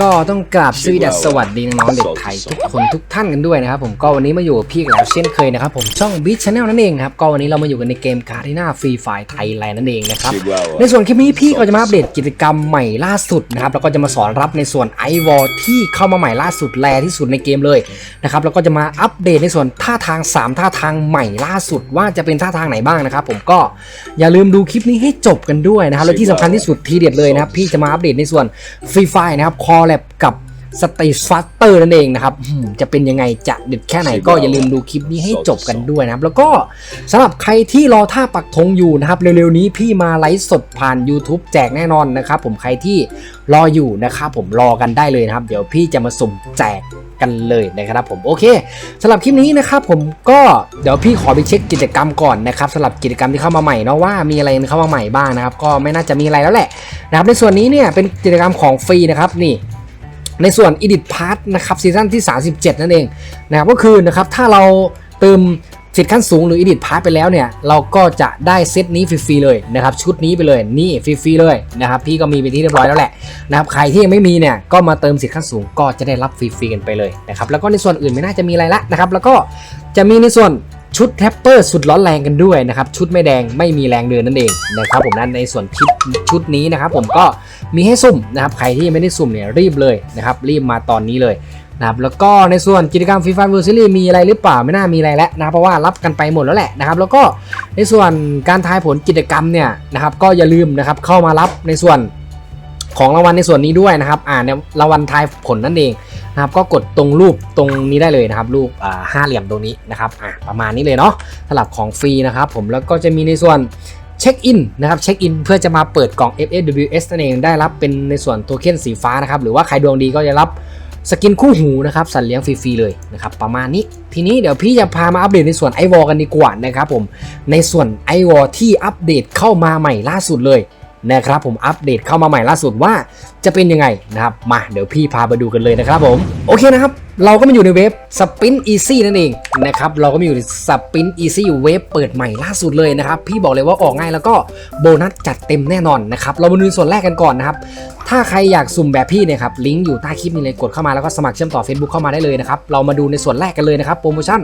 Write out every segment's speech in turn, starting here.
ก็ต้องกราบสวีดัสสวัสดีน้องๆเด็กไทยทุกคนทุกท่านกันด้วยนะครับผมก็วันนี้มาอยู่กับพี่อีกแล้วเช่นเคยนะครับผมช่องบิ๊ชแนลนั่นเองนะครับก็วันนี้เรามาอยู่กันในเกมคาร์ดิน่าฟรีไฟไทยแลนด์นั่นเองนะครับในส่วนคลิปนี้พี่ก็จะมาอัปเดตกิจกรรมใหม่ล่าสุดนะครับแล้วก็จะมาสอนรับในส่วนไอวอลที่เข้ามาใหม่ล่าสุดแรที่สุดในเกมเลยนะครับแล้วก็จะมาอัปเดตในส่วนท่าทาง 3 ท่าทางใหม่ล่าสุดว่าจะเป็นท่าทางไหนบ้างนะครับผมก็อย่าลืมดูคลิปนี้ให้จบกันด้วยนะครับและที่สำคัญที่สุดทีเด็ดเลยนะครับพี่จะมาอัปเดตในส่วนฟรีไฟนะครับคอลแลบกับสเตทฟัตเตอร์นั่นเองนะครับอืมจะเป็นยังไงจะเด็ดแค่ไหนก็อย่าลืมดูคลิปนี้ให้จบกันด้วยนะครับ แล้วก็สำหรับใครที่รอท่าปักธงอยู่นะครับ เร็วๆนี้พี่มาไลฟ์สดผ่าน YouTube แจกแน่นอนนะครับผมใครที่รออยู่นะครับผมรอกันได้เลยนะครับ เดี๋ยวพี่จะมาสุ่มแจกกันเลยนะครับผมโอเคสำหรับคลิปนี้นะครับผมก็เดี๋ยวพี่ขอไปเช็คกิจกรรมก่อนนะครับสำหรับกิจกรรมที่เข้ามาใหม่เนาะว่ามีอะไรเข้ามาใหม่บ้างนะครับ ก็ไม่น่าจะมีอะไรแล้วแหละนะครับในส่วนนี้เนี่ยเป็นกิจกรรมของฟรีนะครับนี่ ในส่วน Edit Part นะครับซีซั่นที่ 37 นั่นเองนะครับก็คือนะครับถ้าเราเติมสิทธิ์ขั้นสูงหรือ Edit Part ไปแล้วเนี่ย เราก็จะได้เซตนี้ฟรีๆเลยนะครับ ชุดนี้ไปเลยนี่ฟรีๆเลยนะครับพี่ก็มีเป็นที่เรียบร้อยแล้วแหละนะครับใครที่ยังไม่มีเนี่ยก็มาเติมสิทธิ์ขั้นสูงก็จะได้รับฟรีๆกันไปเลยนะครับแล้วก็ในส่วนอื่นไม่น่าจะมีอะไรละนะครับแล้วก็จะมีในส่วน ชุดแรปเปอร์สุดร้อนแรงกันด้วยนะครับ ชุดไม่แดงไม่มีแรงเดินนั่นเองนะครับผมนั้นในส่วนคลิปชุดนี้นะครับผมก็มีให้สุ่มนะครับใครที่ยังไม่ได้สุ่มเนี่ยรีบเลยนะครับรีบมาตอนนี้เลยนะครับแล้วก็ในส่วนกิจกรรมฟรีไฟเวอร์ซิลีมีอะไรหรือเปล่าไม่น่ามีอะไรแล้วนะเพราะว่ารับกันไปหมดแล้วแหละนะครับแล้วก็ในส่วนการทายผลกิจกรรมเนี่ยนะครับก็อย่าลืมนะครับเข้ามารับในส่วนของรางวัลในส่วนนี้ด้วยนะครับอ่าในรางวัลทายผลนั่นเอง นะครับก็กดตรงรูปตรงนี้ได้เลยนะครับรูปอ่าห้าเหลี่ยมตรงนี้นะครับอ่าประมาณนี้เลยเนาะสำหรับของฟรีนะครับผมแล้วก็จะมีในส่วนเช็คอินนะครับเช็คอินเพื่อจะมาเปิดกล่อง FSWS นั่นเองได้รับเป็นในส่วนโทเค็นสีฟ้านะครับหรือว่าใครดวงดีก็จะรับสกินคู่หูนะครับสัตว์เลี้ยงฟรีๆเลยนะครับประมาณนี้ทีนี้เดี๋ยวพี่จะพามาอัปเดตในส่วนไอวอลกันดีกว่านะครับผมในส่วนไอวอลที่อัปเดตเข้ามาใหม่ล่าสุดเลย นะครับผมอัปเดตเข้ามาใหม่ล่าสุดว่าจะเป็นยังไงนะครับมาเดี๋ยวพี่พาไปดูกันเลยนะครับผมโอเคนะครับ เราก็มาอยู่ในเว็บ Spin Easy นั่นเองนะครับเราก็มาอยู่ใน Spin Easy เว็บเปิดใหม่ล่าสุดเลยนะครับพี่บอกเลยว่าออกง่ายแล้วก็โบนัสจัดเต็มแน่นอนนะครับเรามาดูส่วนแรกกันก่อนนะครับถ้าใครอยากสุ่มแบบพี่เนี่ยครับลิงก์อยู่ใต้คลิปนี้เลยกดเข้ามาแล้วก็สมัครเชื่อมต่อ Facebook เข้ามาได้เลยนะครับเรามาดูในส่วนแรกกันเลยนะครับโปรโมชั่น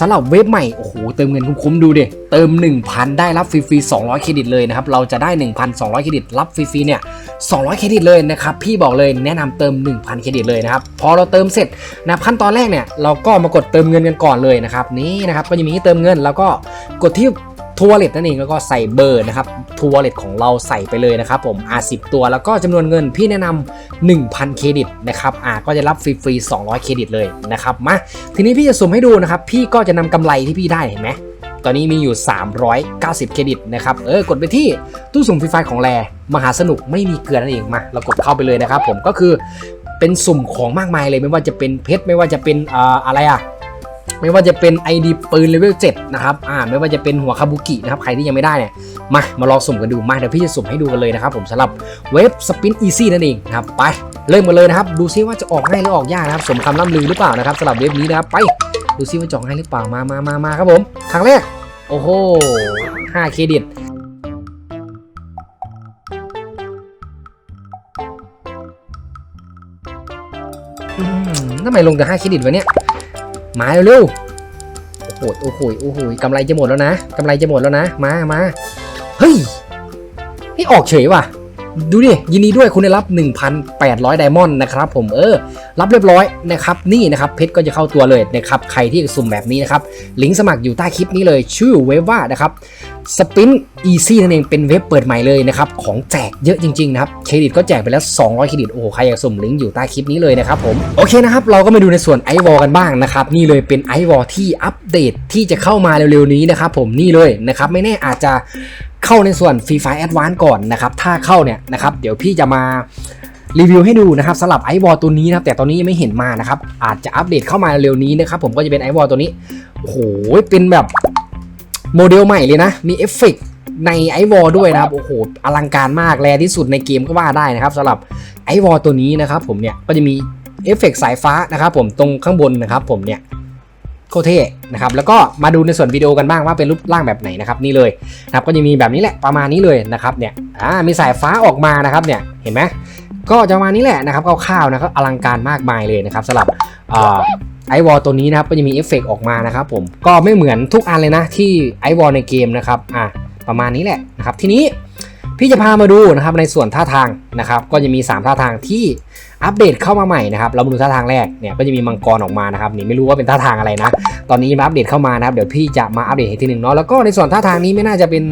สำหรับเว็บใหม่โอ้โหเติมเงินคุ้มๆดูดิเติม 1,000 ได้รับฟรีๆ200 เครดิตเลยนะครับเราจะได้ 1,200 เครดิตรับฟรีๆเนี่ย 200 เครดิตเลยนะครับ พี่บอกเลยแนะนำเติม 1,000 เครดิตเลยนะครับ พอเราเติมเสร็จนะขั้นตอนแรกเนี่ยเราก็มากดเติมเงินกันก่อนเลยนะครับ นี่นะครับก็จะมีให้เติมเงินแล้วก็กดที่ทัวร์เลตนั่นเองแล้วก็ใส่เบอร์นะครับทัวร์เลตของเราใส่ไปเลยนะครับผมอ่าสิตัวแล้วก็จำนวนเงินพี่แนะนำ1,000 เครดิตนะครับอ่าก็จะรับฟรีๆ200 เครดิตเลยนะครับมาทีนี้พี่จะสุ่มให้ดูนะครับ พี่ก็จะนำกำไรที่พี่ได้เห็นไหม ตอนนี้มีอยู่ 390 เครดิตนะครับ เออ กดไปที่ตู้สุ่มฟรีไฟของแรมหาสนุกไม่มีเกลือนั่นเองมาเรากดเข้าไปเลยนะครับผมก็คือเป็นสุ่มของมากมายเลยไม่ว่าจะเป็นเพชรไม่ว่าจะเป็นอ่าอะไรอะไม่ว่าจะเป็น ID ปืนเลเวล7นะครับ อ่า ไม่ว่าจะเป็นหัวคาบุกินะครับ ใครที่ยังไม่ได้เนี่ย มา มาลองสุ่มกันดู มา เดี๋ยวพี่จะสุ่มให้ดูกันเลยนะครับผมสำหรับเว็บสปินอีซี่นั่นเองนะครับ ไป เริ่มกันเลยนะครับ ดูซิว่าจะออกง่ายหรือออกยากนะครับ สมคำล่ำลือหรือเปล่านะครับสำหรับเว็บนี้นะครับ ไป ดูซิว่าจอง่ายหรือเปล่ามามามามาครับผม ครั้งแรก โอ้โห5เครดิตทำไมลงแต่5เครดิตวะเนี่ยมาเร็วๆโอ้โห โอ้โห โอ้โหกำไรจะหมดแล้วนะกำไรจะหมดแล้วนะ มามาเฮ้ย นี่ออกเฉยว่ะ ดูดิยินดีด้วยคุณได้รับ 1,800ไดมอนด์นะครับผมเออ รับเรียบร้อยนะครับนี่นะครับเพชรก็จะเข้าตัวเลยนะครับใครที่สุ่มแบบนี้นะครับลิงก์สมัครอยู่ใต้คลิปนี้เลยชื่อเว็บว่านะครับ Spin Easy นั่นเองเป็นเว็บเปิดใหม่เลยนะครับของแจกเยอะจริงๆนะครับเครดิตก็แจกไปแล้ว 200 เครดิตโอ้โหใครอยากสุ่มลิงก์อยู่ใต้คลิปนี้เลยนะครับผมโอเคนะครับเราก็มาดูในส่วนไอวอลกันบ้างนะครับนี่เลยเป็นไอวอลที่อัปเดตที่จะเข้ามาเร็วๆนี้นะครับผมนี่เลยนะครับไม่แน่อาจจะ เข้าในส่วน Free Fire Advance ก่อนนะครับ ถ้าเข้าเนี่ยนะครับ เดี๋ยวพี่จะมารีวิวให้ดูนะครับสำหรับไอวอลตัวนี้นะครับ แต่ตอนนี้ยังไม่เห็นมานะครับ อาจจะอัปเดตเข้ามาเร็วนี้นะครับ ผมก็จะเป็นไอวอลตัวนี้โอ้โหเป็นแบบโมเดลใหม่เลยนะ มีเอฟเฟกต์ในไอวอลด้วยนะครับโอ้โหอลังการมากแรที่สุดในเกมก็ว่าได้นะครับสำหรับไอวอลตัวนี้นะครับ ผมเนี่ยก็จะมีเอฟเฟกต์สายฟ้านะครับ ผมตรงข้างบนนะครับ ผมเนี่ย คตรเท่นะครับแล้วก็มาดูในส่วนวิดีโอกันบ้างว่าเป็นรูปร่างแบบไหนนะครับนี่เลยนะครับก็จะมีแบบนี้แหละประมาณนี้เลยนะครับเนี่ยอ่ามีสายฟ้าออกมานะครับเนี่ยเห็นไหมก็จะมานี้แหละนะครับคร่าวๆนะครับอลังการมากมายเลยนะครับสำหรับไอวอลตัวนี้นะครับก็จะมีเอฟเฟกต์ออกมานะครับผมก็ไม่เหมือนทุกอันเลยนะที่ไอวอลในเกมนะครับอะประมาณนี้แหละนะครับทีนี้พี่จะพามาดูนะครับในส่วนท่าทางนะครับก็จะมี 3 ท่าทางที่ อัปเดตเข้ามาใหม่นะครับ เรามาดูท่าทางแรกเนี่ยก็จะมีมังกรออกมานะครับนี่ไม่รู้ว่าเป็นท่าทางอะไรนะ ตอนนี้มาอัปเดตเข้ามานะครับเดี๋ยวพี่จะมาอัปเดตให้ทีหนึ่งเนาะแล้วก็ในส่วนท่าทางนี้ไม่น่าจะเป็น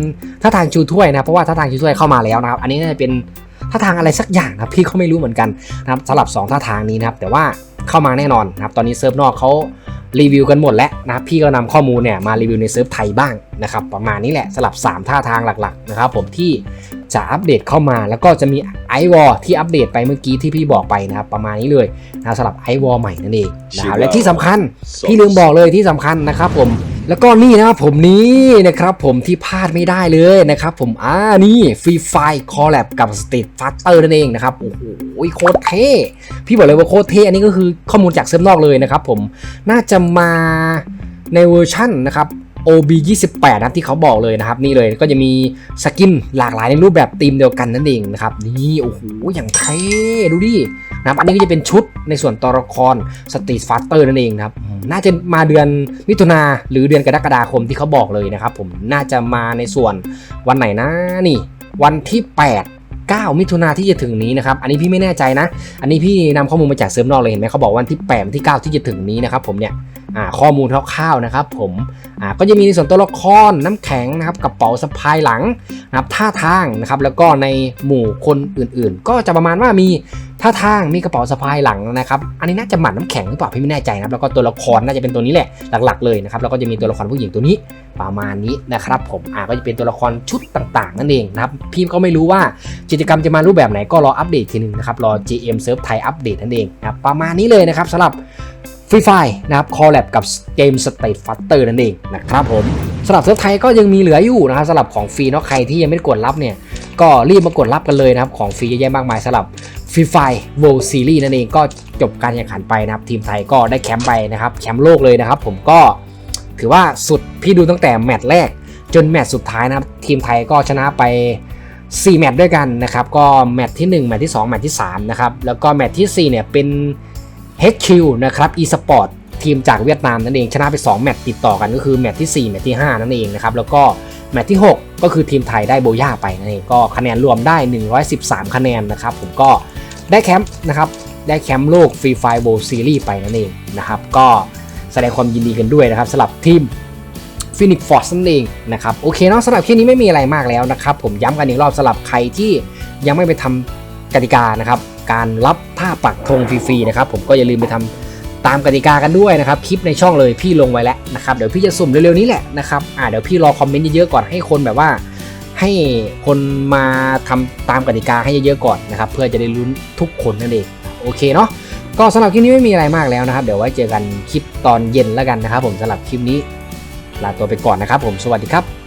ท่าทางชูถ้วยนะเพราะว่าท่าทางชูถ้วยเข้ามาแล้วนะครับ อันนี้น่าจะเป็นท่าทางอะไรสักอย่างนะพี่ก็ไม่รู้เหมือนกันนะครับสำหรับ 2 ท่าทางนี้นะครับแต่ว่าเข้ามาแน่นอนนะครับตอนนี้เซิร์ฟนอกเขารีวิวกันหมดแล้วนะพี่ก็นำข้อมูลเนี่ยมารีวิวในเซิร์ฟไทยบ้างนะครับประมาณนี้แหละสำหรับ 3 ท่าทางหลักๆนะครับผมที่จะอัปเดตเข้ามาแล้วก็จะมี ไอวอลที่อัปเดตไปเมื่อกี้ที่พี่บอกไปนะครับประมาณนี้เลยนะสำหรับไอวอลใหม่นั่นเองนะครับและที่สำคัญพี่ลืมบอกเลยที่สำคัญนะครับผมแล้วก็นี่นะครับผมนี้นะครับผมที่พลาดไม่ได้เลยนะครับผมอ่านี่ฟรีไฟคอลแลบกับ State Fighter นั่นเองนะครับ โอ้โหโคตรเท่พี่บอกเลยว่าโคตรเท่อันนี้ก็คือข้อมูลจากเซิร์ฟนอกเลยนะครับผมน่าจะมาในเวอร์ชั่นนะครับ OB 28 นะที่เขาบอกเลยนะครับ นี่เลยก็จะมีสกินหลากหลายในรูปแบบธีมเดียวกันนั่นเองนะครับนี่โอ้โหอย่างเท่ดูดินะครับอันนี้ก็จะเป็นชุดในส่วนตัวละครสตรีทฟาสเตอร์นั่นเองนะครับน่าจะมาเดือนมิถุนาหรือเดือนกรกฎาคมที่เขาบอกเลยนะครับ ผมน่าจะมาในส่วนวันไหนนะนี่ วันที่ 8 9 มิถุนาที่จะถึงนี้นะครับ อันนี้พี่ไม่แน่ใจนะ อันนี้พี่นำข้อมูลมาจากเซิร์ฟนอกเลยเห็นไหมเขาบอกวันที่8วันที่ 9 ที่จะถึงนี้นะครับผมเนี่ยอ่า ข้อมูลคร่าวๆนะครับผมก็จะมีในส่วนตัวละครน้ำแข็งนะครับกระเป๋าสะพายหลังนะครับท่าทางนะครับแล้วก็ในหมู่คนอื่นๆ ก็จะประมาณว่ามีท่าทางมีกระเป๋าสะพายหลังนะครับอันนี้น่าจะหมันน้ำแข็งหรือเปล่าพี่ไม่แน่ใจนะครับแล้วก็ตัวละครน่าจะเป็นตัวนี้แหละหลักๆเลยนะครับแล้วก็จะมีตัวละครผู้หญิงตัวนี้ประมาณนี้นะครับผมอ่าก็จะเป็นตัวละครชุดต่างๆ นั่นเองนะครับพี่ก็ไม่รู้ว่ากิจกรรมจะมารูปแบบไหนก็รออัปเดตทีนึงนะครับรอ GM Surf ไทยอัปเดตนั่นเองนะครับประมาณนี้เลยนะครับสำหรับ ฟรีไฟนะครับคอลแลบกับเกมสเต e ฟัตเตอร์นั่นเองนะครับผมสำหรับเซิร์ฟไทยก็ยังมีเหลืออยู่นะครับสำหรับของฟรีเนาะใครที่ยังไม่กดรับเนี่ยก็รีบมากดรับกันเลยนะครับ ของฟรีเยอะแยะมากมายสำหรับฟรีไฟโวลซีรีส์นั่นเองก็จบการแข่งขันไปนะครับ ทีมไทยก็ได้แคมป์ไปนะครับแคมป์โลกเลยนะครับ ผมก็ถือว่าสุดพี่ดูตั้งแต่แมตช์แรก จนแมตช์สุดท้ายนะครับ ทีมไทยก็ชนะไป 4 แมตช์ด้วยกันนะครับ ก็แมตช์ที่ 1 แมตช์ที่ 2 แมตช์ที่3นะครับแล้วก็แมตช์ที่4เนี่ยเป็น HQ นะครับ eSport ทีมจากเวียดนามนั่นเองชนะไป 2 แมตช์ติดต่อกันก็คือแมตช์ที่ 4 แมตช์ที่ 5 นั่นเองนะครับ แล้วก็แมตช์ที่ 6 ก็คือทีมไทยได้โบย่าไปนั่นเองก็คะแนนรวมได้ 113 คะแนนนะครับ ผมก็ได้แคมป์นะครับได้แคมป์โลกฟรีไฟโบซีรีส์ไปนั่นเองนะครับ ก็แสดงความยินดีกันด้วยนะครับสำหรับทีมฟินิกฟอร์สนั่นเองนะครับโอเคเนาะสำหรับคลิปนี้ไม่มีอะไรมากแล้วนะครับ ผมย้ำกันอีกรอบสำหรับใครที่ยังไม่ไปทำ กติกานะครับ การรับท่าปักธงฟรีๆนะครับ ผมก็อย่าลืมไปทำตามกติกากันด้วยนะครับ คลิปในช่องเลยพี่ลงไว้แล้วนะครับเดี๋ยวพี่จะสุ่มเร็วๆนี้แหละนะครับอ่าเดี๋ยวพี่รอคอมเมนต์เยอะๆก่อนให้คนแบบว่า ให้คนมาทำตามกติกาให้เยอะๆก่อนนะครับ เพื่อจะได้ลุ้นทุกคนนั่นเองโอเคเนาะก็สำหรับคลิปนี้ไม่มีอะไรมากแล้วนะครับ เดี๋ยวไว้เจอกันคลิปตอนเย็นแล้วกันนะครับ ผมสำหรับคลิปนี้ลาตัวไปก่อนนะครับ ผมสวัสดีครับ